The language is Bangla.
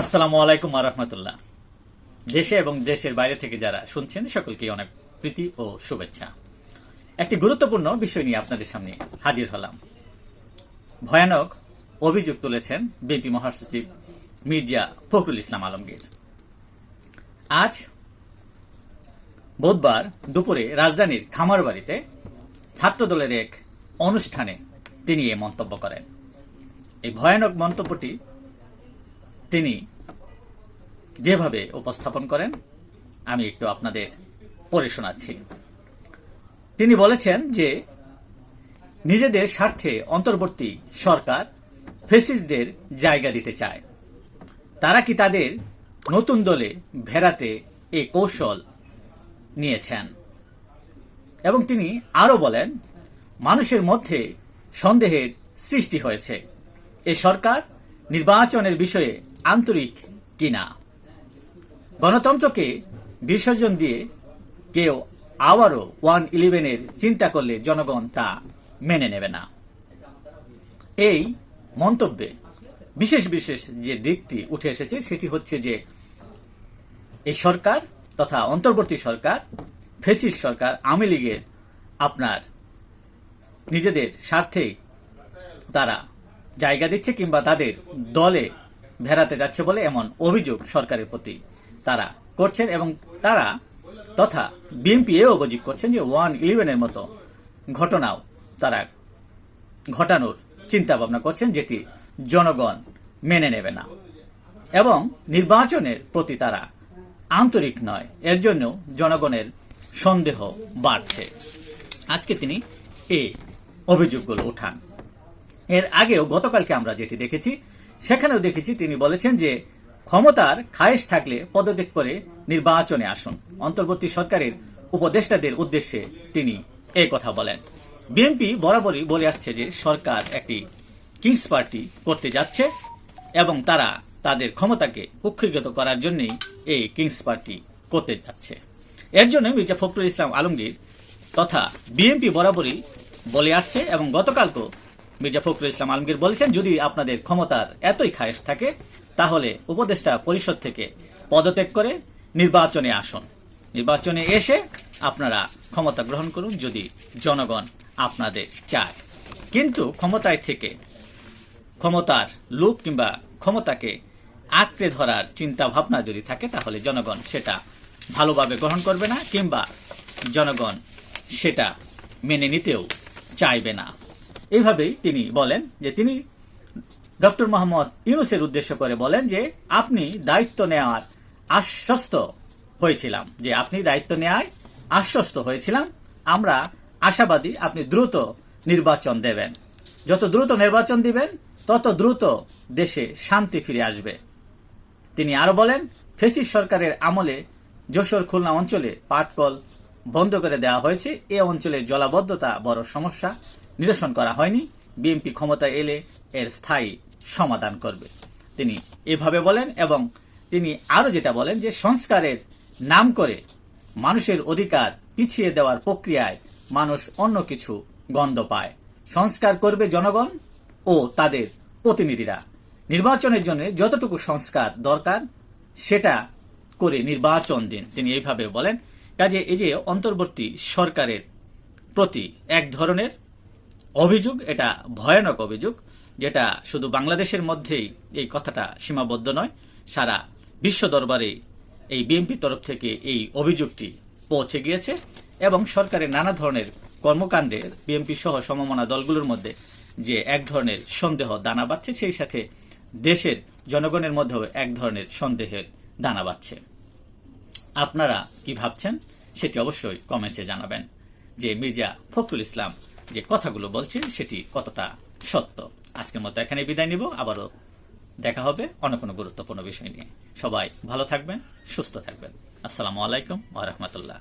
আসসালামু আলাইকুম আরহামতুল্লাহ দেশে এবং দেশের বাইরে থেকে যারা শুনছেন, সকলকে অনেক প্রীতি ও শুভেচ্ছা। একটি গুরুত্বপূর্ণ বিষয় নিয়ে আপনাদের সামনে হাজির হলাম। ভয়ানক অভিযোগ তুলেছেন বিএনপি মহাসচিব মির্জা ফখরুল ইসলাম আলমগীর। আজ বুধবার দুপুরে রাজধানীর খামারবাড়িতে ছাত্রদলের এক অনুষ্ঠানে তিনি এ মন্তব্য করেন। এই ভয়ানক মন্তব্যটি তিনি যেভাবে উপস্থাপন করেন, আমি একটু আপনাদের পড়ে শোনাচ্ছি। তিনি বলেছেন যে, নিজেদের স্বার্থে অন্তর্বর্তী সরকার ফেসিসদের জায়গা দিতে চায়। তারা কি তাদের নতুন দলে ভেড়াতে এ কৌশল নিয়েছেন? এবং তিনি আরও বলেন, মানুষের মধ্যে সন্দেহের সৃষ্টি হয়েছে। এ সরকার নির্বাচনের বিষয়ে আন্তরিক কিনা? গণতন্ত্রকে বিসর্জন দিয়ে কেউ আবারও ওয়ান ইলেভেনের চিন্তা করলে জনগণ তা মেনে নেবে না। এই মন্তব্যে বিশেষ বিশেষ যে দিকটি উঠে এসেছে, সেটি হচ্ছে যে এই সরকার তথা অন্তর্বর্তী সরকার ফেসিস সরকার, আওয়ামী লীগের আপনার নিজেদের স্বার্থে তারা জায়গা দিচ্ছে কিংবা তাদের দলে ভেড়াতে যাচ্ছে বলে এমন অভিযোগ সরকারের প্রতি। তারা করছেন এবং তারা তথা বিএনপি এ অভিযোগ করছেন যে ওয়ান ইলেভেনের মতো ঘটনাও তারা ঘটানোর চিন্তা ভাবনা করছেন যেটি জনগণ মেনে নেবে না। এবং নির্বাচনের প্রতি তারা আন্তরিক নয়। এর জন্য জনগণের সন্দেহ বাড়ছে। আজকে তিনি এই অভিযোগগুলো উঠান। এর আগেও গতকালকে আমরা যেটি দেখেছি সেখানেও দেখেছি তিনি বলেছেন যে ক্ষমতার খায়েশ থাকলে পদত্যাগ করে নির্বাচনে আসুন। অন্তর্বর্তী সরকারের উপদেষ্টাদের উদ্দেশ্যে তিনি এই কথা বলেন। বিএনপি বরাবরই বলে আসছে যে সরকার একটি কিংস পার্টি করতে যাচ্ছে এবং তারা তাদের ক্ষমতাকে কুক্ষিগত করার জন্যই এই কিংস পার্টি করতে যাচ্ছে। এর জন্য মির্জা ফখরুল ইসলাম আলমগীর তথা বিএনপি বরাবরই বলে আসছে এবং গতকালকেও মির্জা ফখরুল ইসলাম আলমগীর বলেছেন, যদি আপনাদের ক্ষমতার এতই খায়েশ থাকে, তাহলে উপদেষ্টা পরিষদ থেকে পদত্যাগ করে নির্বাচনে আসুন। নির্বাচনে এসে আপনারা ক্ষমতা গ্রহণ করুন যদি জনগণ আপনাদের চায়। কিন্তু ক্ষমতায় থেকে ক্ষমতার লোভ কিংবা ক্ষমতাকে আঁকড়ে ধরার চিন্তা ভাবনা যদি থাকে, তাহলে জনগণ সেটা ভালোভাবে গ্রহণ করবে না কিংবা জনগণ সেটা মেনে নিতেও চাইবে না। এইভাবেই তিনি বলেন যে তিনি ডক্টর মোহাম্মদ ইউনুসের উদ্দেশ্য করে বলেন যে আপনি দায়িত্ব নেওয়ার আশ্বস্ত হয়েছিলাম, যে আপনি দায়িত্ব নেওয়ায় আশ্বস্ত হয়েছিলাম, আমরা আশাবাদী আপনি দ্রুত নির্বাচন দেবেন। যত দ্রুত নির্বাচন দিবেন, তত দ্রুত দেশে শান্তি ফিরে আসবে। তিনি আরও বলেন, ফেসিস সরকারের আমলে যশোর খুলনা অঞ্চলে পাটকল বন্ধ করে দেওয়া হয়েছে। এ অঞ্চলে জলাবদ্ধতা বড় সমস্যা। নিরসন করা হয়নি, বিএনপি ক্ষমতায় এলে এর স্থায়ী সমাধান করবে। তিনি এভাবে বলেন এবং তিনি আরও যেটা বলেন যে সংস্কারের নাম করে মানুষের অধিকার পিছিয়ে দেওয়ার প্রক্রিয়ায় মানুষ অন্য কিছু গন্ধ পায়। সংস্কার করবে জনগণ ও তাদের প্রতিনিধিরা। নির্বাচনের জন্য যতটুকু সংস্কার দরকার, সেটা করে নির্বাচন দিন। তিনি এইভাবে বলেন। কাজে এই যে অন্তর্বর্তী সরকারের প্রতি এক ধরনের অভিযোগ, এটা ভয়ানক অভিযোগ, যেটা শুধু বাংলাদেশের মধ্যেই এই কথাটা সীমাবদ্ধ নয়, সারা বিশ্ব দরবারে এই বিএনপি তরফ থেকে এই অভিযোগটি পৌঁছে গিয়েছে এবং সরকারের নানা ধরনের কর্মকাণ্ডে বিএনপি সহ সমমনা দলগুলোর মধ্যে যে এক ধরনের সন্দেহ, দানা বাচ্ছে সেই সাথে দেশের জনগণের মধ্যেও এক ধরনের সন্দেহের দানা বাচ্ছে আপনারা কি ভাবছেন? সেটি অবশ্যই কমেন্টে জানাবেন। যে মির্জা ফখরুল ইসলাম যে কথাগুলো বলছেন সেটি কতটা সত্য? আজকের মতো এখানে বিদায় নিব। আবারও দেখা হবে অন্য কোনো গুরুত্বপূর্ণ বিষয় নিয়ে। সবাই ভালো থাকবেন, সুস্থ থাকবেন। আসসালামু আলাইকুম ওয়া রাহমাতুল্লাহ।